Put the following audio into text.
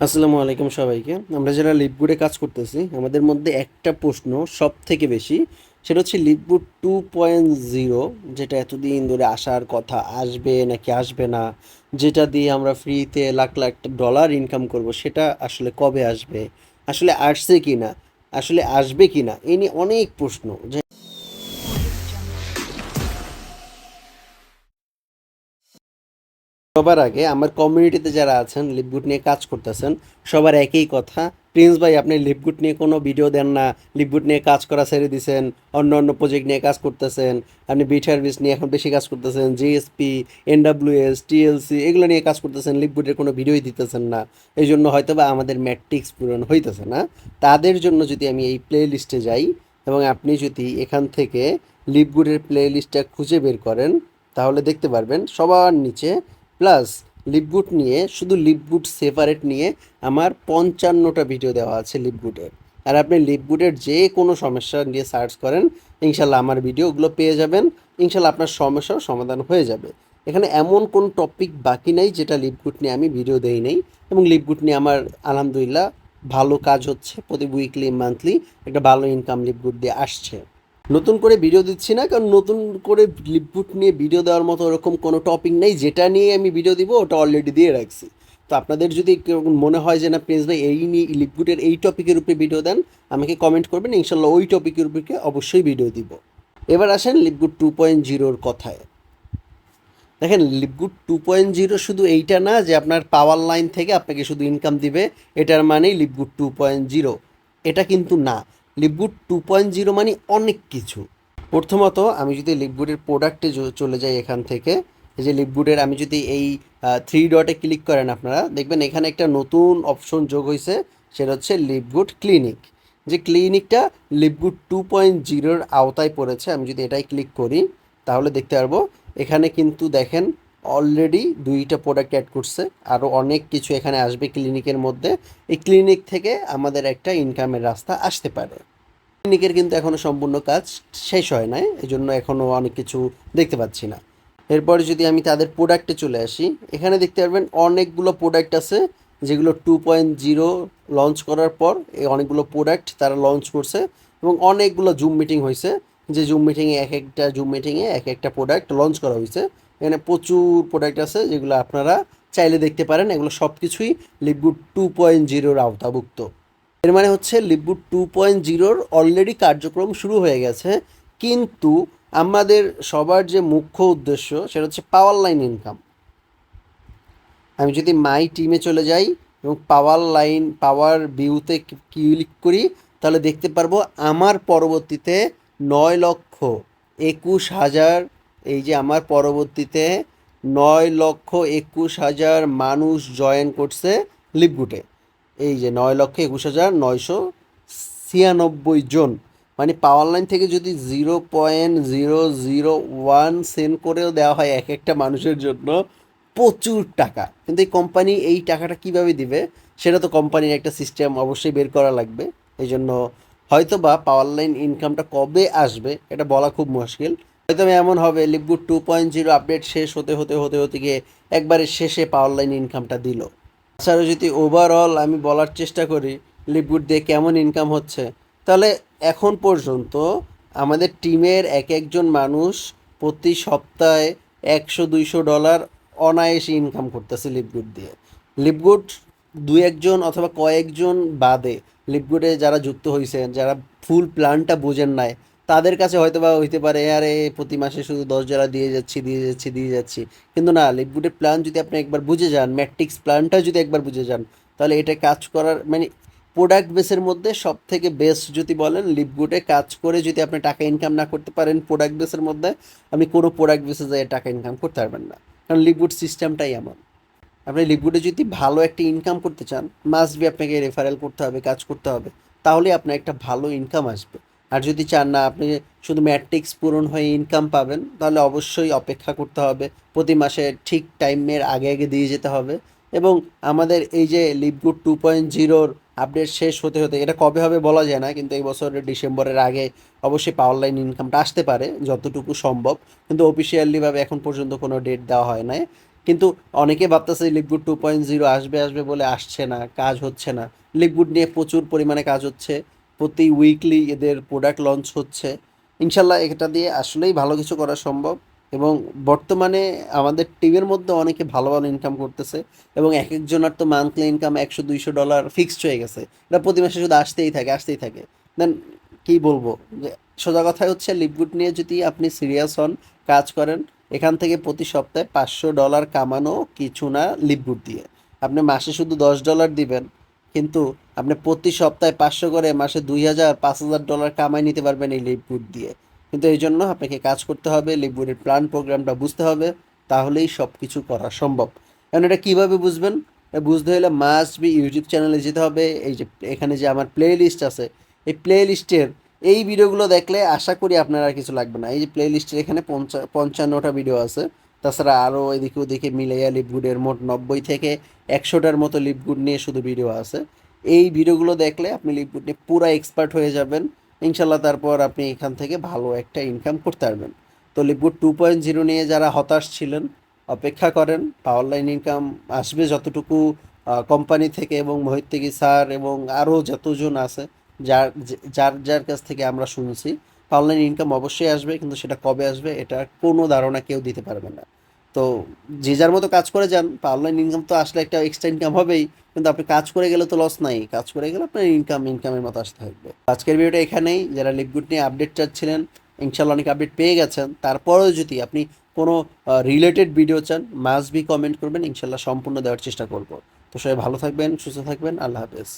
আসসালামু আলাইকুম সবাইকে। আমরা যারা লিপগুডে কাজ করতেছি, আমাদের মধ্যে একটা প্রশ্ন সব থেকে বেশি, সেটা হচ্ছে লিপগুড টু পয়েন্ট জিরো, যেটা এতদিন ধরে আসার কথা, আসবে নাকি আসবে না, যেটা দিয়ে আমরা ফ্রিতে লাখ লাখ ডলার ইনকাম করব, সেটা আসলে কবে আসবে, আসলে আসছে কি না আসলে আসবে কি না এই নিয়ে অনেক প্রশ্ন। সবার আগে আমার কমিউনিটিতে যারা আছেন লিপগুড নিয়ে কাজ করতেছেন, সবার একই কথা। প্রিন্স ভাই, আপনি লিপগুড নিয়ে কোনো ভিডিও দেন না। লিপগুড নিয়ে কাজ করা ছেড়ে দিছেন, অন্য অন্য প্রজেক্ট নিয়ে কাজ করতেছেন, আপনি বিট সার্ভিস নিয়ে এখন বেশি কাজ করতেছেন জিএসপি এনডাব্লিউএস টিএলসি এগুলো নিয়ে কাজ করতেছেন লিপগুডের কোনো ভিডিওই দিতেছেন না। এই জন্য হয়তো বা আমাদের ম্যাট্রিক্স পূরণ হইতেছে না। তাদের জন্য যদি আমি এই প্লে লিস্টে যাই এবং আপনি যদি এখান থেকে লিপগুডের প্লে লিস্টটা খুঁজে বের করেন, তাহলে দেখতে পারবেন সবার নিচে প্লাস লিপগুড নিয়ে, শুধু লিপগুড সেপারেট নিয়ে আমার পঞ্চান্নটা ভিডিও দেওয়া আছে লিপগুডের আর আপনি লিপগুডের যে কোনো সমস্যা নিয়ে সার্চ করেন, ইনশাল্লাহ আমার ভিডিওগুলো পেয়ে যাবেন। ইনশাল্লাহ আপনার সমস্যার সমাধান হয়ে যাবে। এখানে এমন কোন টপিক বাকি নাই যেটা লিপগুড নিয়ে আমি ভিডিও দেই নাই। এবং লিপগুড নিয়ে আমার আলহামদুলিল্লাহ ভালো কাজ হচ্ছে। প্রতি উইকলি মান্থলি একটা ভালো ইনকাম লিপগুড দিয়ে আসছে। নতুন করে ভিডিও দিচ্ছি না, কারণ নতুন করে লিপগুড নিয়ে ভিডিও দেওয়ার মতো ওরকম কোনো টপিক নেই, যেটা নিয়ে আমি ভিডিও দিব, ওটা অলরেডি দিয়ে রাখছি। তো আপনাদের যদি মনে হয় যে না, প্রিন্স ভাই, এই নিয়ে লিপগুডের এই টপিকের উপরে ভিডিও দেন, আমাকে কমেন্ট করবেন, ইনশাল্লাহ ওই টপিকের উপরে অবশ্যই ভিডিও দিব। এবার আসেন লিপগুড টু পয়েন্ট জিরোর কথায়। দেখেন লিপগুড টু পয়েন্ট জিরো শুধু এইটা না, যে আপনার পাওয়ার লাইন থেকে আপনাকে শুধু ইনকাম দিবে, এটার মানেই লিপগুড টু পয়েন্ট জিরো এটা কিন্তু না। লিপগুড টু পয়েন্ট জিরো মানে অনেক কিছু। প্রথমত আমি যদি লিপগুডের প্রোডাক্টে চলে যাই এখান থেকে, এই যে লিপগুডের আমি যদি এই থ্রি ডটে ক্লিক করেন আপনারা, দেখবেন এখানে একটা নতুন অপশন যোগ হয়েছে সেটা হচ্ছে লিপগুড ক্লিনিক যে ক্লিনিকটা লিপগুড টু পয়েন্ট জিরোর আওতায় পড়েছে, আমি যদি এটাই ক্লিক করি, তাহলে দেখতে পারব, এখানে কিন্তু দেখেন অলরেডি দুইটা প্রোডাক্ট অ্যাড করছে। আরও অনেক কিছু এখানে আসবে ক্লিনিকের মধ্যে। এই ক্লিনিক থেকে আমাদের একটা ইনকামের রাস্তা আসতে পারে। ক্লিনিকের কিন্তু এখনও সম্পূর্ণ কাজ শেষ হয় নাই এই জন্য এখনও অনেক কিছু দেখতে পাচ্ছি না। এরপরে যদি আমি তাদের প্রোডাক্টে চলে আসি, এখানে দেখতে পারবেন অনেকগুলো প্রোডাক্ট আছে, যেগুলো টু পয়েন্ট জিরো লঞ্চ করার পর এই অনেকগুলো প্রোডাক্ট তারা লঞ্চ করছে এবং অনেকগুলো জুম মিটিং হয়েছে। যে জুম মিটিংয়ে এক একটা জুম মিটিংয়ে এক একটা প্রোডাক্ট লঞ্চ করা হয়েছে। এখানে প্রচুর প্রোডাক্ট আছে যেগুলো আপনারা চাইলে দেখতে পারেন। এগুলো সব কিছুই লিপগুড টু পয়েন্ট জিরোর আওতাভুক্ত। এর মানে হচ্ছে লিপগুড টু পয়েন্ট জিরোর অলরেডি কার্যক্রম শুরু হয়ে গেছে। কিন্তু আমাদের সবার যে মুখ্য উদ্দেশ্য সেটা হচ্ছে পাওয়ার লাইন ইনকাম আমি যদি মাই টিমে চলে যাই এবং পাওয়ার লাইন পাওয়ার ভিউতে ক্লিক করি, তাহলে দেখতে পারব আমার পরবর্তীতে নয় লক্ষ একুশ হাজার এই যে আমার পরবর্তীতে নয় লক্ষ একুশ হাজার মানুষ জয়েন করছে লিপগুটে। এই যে নয় লক্ষ একুশ হাজার নয়শো ছিয়ানব্বই জন। মানে পাওয়ার লাইন থেকে যদি zero point zero zero one send করেও দেওয়া হয় এক একটা মানুষের জন্য প্রচুর টাকা। কিন্তু এই কোম্পানি এই টাকাটা কীভাবে দিবে, সেটা তো কোম্পানির একটা সিস্টেম অবশ্যই বের করা লাগবে। এই জন্য হয়তো বা পাওয়ার লাইন ইনকামটা কবে আসবে, এটা বলা খুব মুশকিল। হয়তো এমন হবে Lipgood two point zero update শেষ হতে হতে হতে হতে গিয়ে একবারে শেষে পাওয়ার লাইন ইনকামটা দিল। তাছাড়া যদি ওভারঅল আমি বলার চেষ্টা করি লিপগুড দিয়ে কেমন ইনকাম হচ্ছে? তাহলে এখন পর্যন্ত আমাদের টিমের এক একজন মানুষ প্রতি সপ্তাহে একশো, দুইশো ডলার অনায়াসে ইনকাম করতেছে লিপগুড দিয়ে। লিপগুড দু একজন অথবা কয়েকজন বাদে লিপগুডে যারা যুক্ত হয়েছেন যারা ফুল প্ল্যানটা বোঝেন নাই তাদের কাছে হয়তো বা হইতে পারে, আরে, প্রতি মাসে শুধু দশ জোড়া দিয়ে যাচ্ছি দিয়ে যাচ্ছি দিয়ে যাচ্ছি। কিন্তু না লিপগুডের প্ল্যান যদি আপনি একবার বুঝে যান ম্যাট্রিক্স প্ল্যানটা যদি একবার বুঝে যান, তাহলে এটা কাজ করার মানে প্রোডাক্ট বেসের মধ্যে সব থেকে বেস্ট যদি বলেন লিপগুডে কাজ করে যদি আপনি টাকা ইনকাম না করতে পারেন প্রোডাক্ট বেসের মধ্যে, আপনি কোনো প্রোডাক্ট বেসে যায় টাকা ইনকাম করতে পারবেন না। কারণ লিপগুড সিস্টেমটাই এমন। আপনি লিপগুডে যদি ভালো একটা ইনকাম করতে চান মাস্ট বি আপনাকে রেফারেল করতে হবে, কাজ করতে হবে তাহলে আপনার একটা ভালো ইনকাম আসবে। আর যদি চান না, আপনি শুধু ম্যাট্রিক্স পূরণ হয়ে ইনকাম পাবেন, তাহলে অবশ্যই অপেক্ষা করতে হবে। প্রতি মাসে ঠিক টাইমের আগে আগে দিয়ে যেতে হবে। এবং আমাদের এই যে লিপগুড টু পয়েন্ট জিরোর আপডেট শেষ হতে হতে, এটা কবে হবে বলা যায় না, কিন্তু এই বছরের ডিসেম্বরের আগে অবশ্যই পাওয়ার লাইন ইনকামটা আসতে পারে, যতটুকু সম্ভব। কিন্তু অফিসিয়ালিভাবে এখন পর্যন্ত কোনো ডেট দেওয়া হয় নাই। কিন্তু অনেকে ভাবতেছে লিপগুড টু পয়েন্ট জিরো আসবে আসবে বলে আসছে না, কাজ হচ্ছে না। লিপগুড নিয়ে প্রচুর পরিমাণে কাজ হচ্ছে। প্রতি উইকলি এদের প্রোডাক্ট লঞ্চ হচ্ছে। ইনশাল্লাহ এটা দিয়ে আসলেই ভালো কিছু করা সম্ভব এবং বর্তমানে আমাদের টিমের মধ্যে অনেকে ভালো ভালো ইনকাম করতেছে এবং এক একজনের তো মান্থলি ইনকাম একশো, দুইশো ডলার ফিক্সড হয়ে গেছে। এটা প্রতি মাসে শুধু আসতেই থাকে আসতেই থাকে। দেন কি বলব? যে সোজা কথা হচ্ছে লিপগুড নিয়ে যদি আপনি সিরিয়াস হন, কাজ করেন, এখান থেকে প্রতি সপ্তাহে পাঁচশো ডলার কামানো কিছু না লিপগুড দিয়ে। আপনি মাসে শুধু দশ ডলার দিবেন কিন্তু আপনি প্রতি সপ্তাহে পাঁচশো করে, মাসে দুই হাজার, পাঁচ হাজার ডলার কামাই নিতে পারবেন এই লিপগুড দিয়ে। কিন্তু এই জন্য আপনাকে কাজ করতে হবে লিপগুডের প্ল্যান প্রোগ্রামটা বুঝতে হবে, তাহলেই সব কিছু করা সম্ভব। এখন এটা কীভাবে বুঝবেন? এটা বুঝতে হলে মাস্ট বি ইউটিউব চ্যানেলে যেতে হবে, এই যে এখানে যে আমার প্লে লিস্ট আছে, এই প্লে লিস্টের এই ভিডিওগুলো দেখলে আশা করি আপনার আর কিছু লাগবে না। এই যে প্লে লিস্টের এখানে পঞ্চা, পঞ্চান্নটা ভিডিও আছে। তাছাড়া আরও এদিকে ওদিকে মিলাইয়া লিপগুডের মোট নব্বই থেকে একশোটার মতো লিপগুড নিয়ে শুধু ভিডিও আছে। এই ভিডিওগুলো দেখলে আপনি লিপগুড নিয়ে পুরো এক্সপার্ট হয়ে যাবেন। ইনশাল্লাহ তারপর আপনি এখান থেকে ভালো একটা ইনকাম করতে পারবেন। তো লিপগুড টু পয়েন্ট জিরো নিয়ে যারা হতাশ ছিলেন, অপেক্ষা করেন পাওয়ার লাইন ইনকাম আসবে যতটুকু কোম্পানি থেকে এবং মোহিত থেকে স্যার এবং আরও যতজন আছে, যার যার যার কাছ থেকে আমরা শুনছি অনলাইন ইনকাম অবশ্যই আসবে, কিন্তু সেটা কবে আসবে এটা কোনো ধারণা কেউ দিতে পারবে না। তো যে যার মতো কাজ করে যান অনলাইন ইনকাম তো আসলে একটা এক্সট্রা ইনকাম হবেই, কিন্তু আপনি কাজ করে গেলে তো লস নাই, কাজ করে গেলে আপনার ইনকাম ইনকামের মতো আসতে থাকবে। আজকের ভিডিওটা এখানেই, যারা লিপগুড নিয়ে আপডেট চাচ্ছিলেন ইনশাল্লাহ অনেক আপডেট পেয়ে গেছেন, তারপরেও যদি আপনি কোনো রিলেটেড ভিডিও চান মাস্ট বি কমেন্ট করবেন ইনশাল্লাহ সম্পূর্ণ দেওয়ার চেষ্টা করব। তো সবাই ভালো থাকবেন, সুস্থ থাকবেন, আল্লাহ হাফেজ।